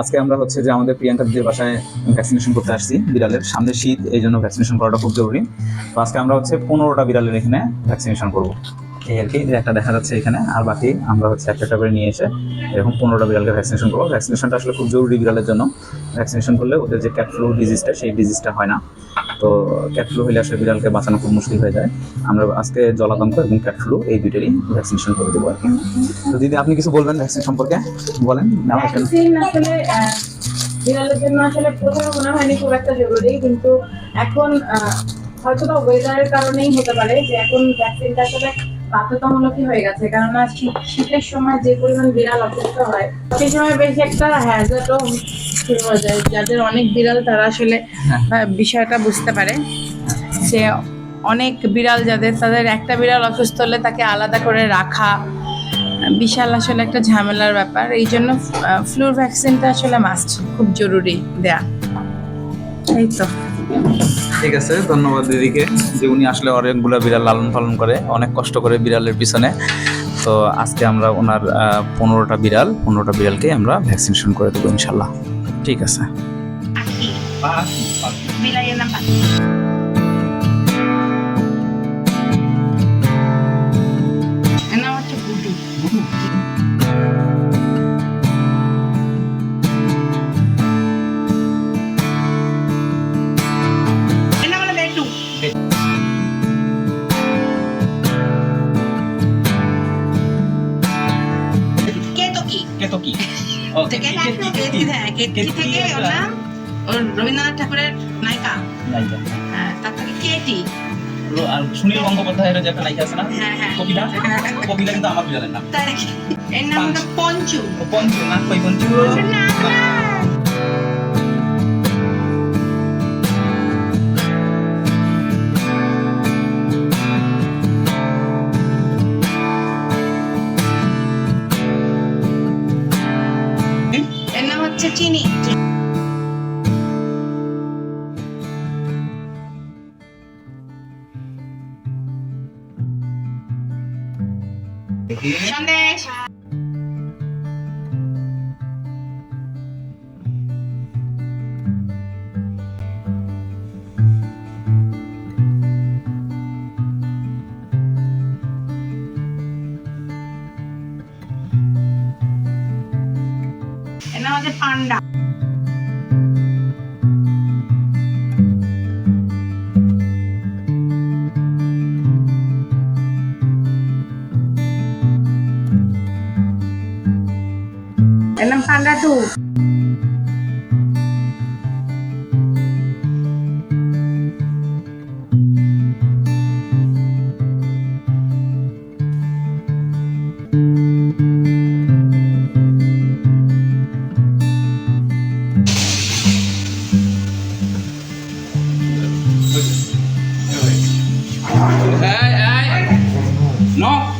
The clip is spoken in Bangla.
আজকে আমরা হচ্ছে যে আমাদের প্রিয়াঙ্কা দিদির বাসায় ভ্যাকসিনেশন করতে আসছি বিড়ালের। সামনে শীত, এই জন্য ভ্যাকসিনেশন করাটা খুব জরুরি। তো আজকে আমরা হচ্ছে পনেরোটা বিড়ালের এখানে ভ্যাকসিনেশন করব। এই আর কি একটা দেখা যাচ্ছে এখানে। আর বাকি আমরা হচ্ছে একটা একটা করে নিয়ে এসে এরকম পনেরোটা বিড়ালকে ভ্যাকসিনেশন করব। ভ্যাকসিনেশনটা আসলে খুব জরুরি বিড়ালের জন্য। ভ্যাকসিনেশন করলে ওদের যে ক্যাট ডিজিজটা সেই ডিজিজটা হয় না। তো ক্যাট ফ্লু হলে আসলে বিড়ালকে বাঁচানো খুব মুশকিল হয়ে যায়। আমরা আজকে জলাতঙ্ক এবং ক্যাট এই দুইটারই ভ্যাকসিনেশন করে দেবো আর কি। তো দিদি, আপনি কিছু বলবেন ভ্যাকসিন সম্পর্কে? বলেন বিড়ালের জন্য আসলে প্রথমে মনে হয়নি খুব একটা জরুরি, কিন্তু এখন হয়তো বা ওয়েদারের কারণেই হতে পারে যে এখন ভ্যাকসিনটা আসলে বাধ্যতামূলকই হয়ে গেছে কেননা শীত শীতের সময় যে পরিমাণ বিড়াল অসুস্থ হয় সেই সময় বেশ একটা হ্যাজার্ডও শুরু হয়ে যায় যাদের অনেক বিড়াল তারা আসলে বিষয়টা বুঝতে পারে যে অনেক বিড়াল যাদের তাদের একটা বিড়াল অসুস্থ হলে তাকে আলাদা করে রাখা বিশাল আসলে একটা ঝামেলার ব্যাপার এই জন্য ফ্লুর ভ্যাকসিনটা আসলে মাস্ট খুব জরুরি দেয়া। এই তো। ঠিক আছে ধন্যবাদ দিদিকে যে উনি আসলে অনেকগুলো বিড়াল লালন পালন করে অনেক কষ্ট করে বিড়ালের পিছনে। তো আজকে আমরা ওনার পনেরোটা বিড়াল পনেরোটা বিড়ালকে আমরা ভ্যাকসিনেশন করে দেবো ইনশাল্লাহ। ঠিক আছে। কেতকি হ্যাঁ কেতকি থেকে ওর নাম ওর রবীন্দ্রনাথ ঠাকুরের নায়িকা। হ্যাঁ, তার থেকে কেটি আর সুনীল গঙ্গোপাধ্যায়ের যে একটা নায়িকা আছে না? হ্যাঁ হ্যাঁ। কবিতা? কবিতা কিন্তু আমার বিড়ালের নাম তাই এর নাম পঞ্চু। পঞ্চু। না কই পঞ্চু। হচ্ছে চিনি। সন্দেশ। হচ্ছে পান্ডা। এর panda two Hey, hey, No!